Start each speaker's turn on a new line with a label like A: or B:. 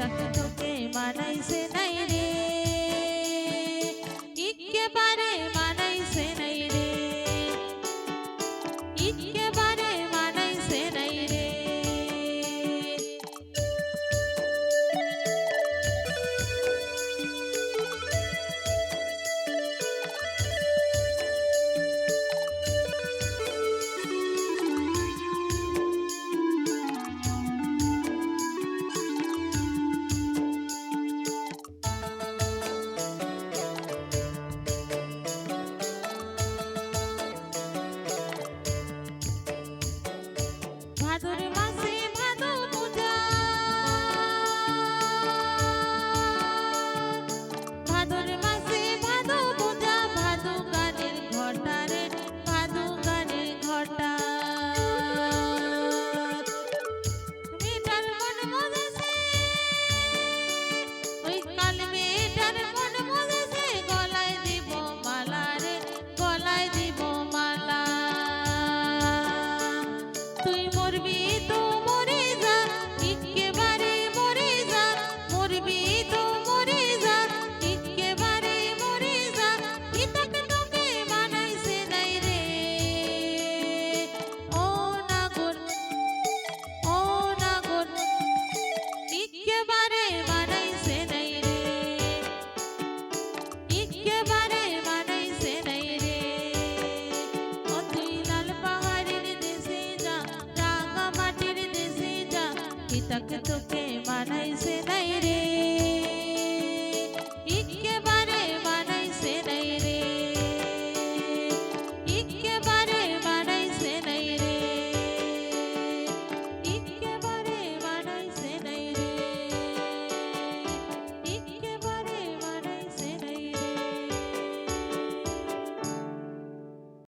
A: তাকে তোকে মানাইছে নাই রে একেবারে কি তক তোকে মানাইছে নাই রে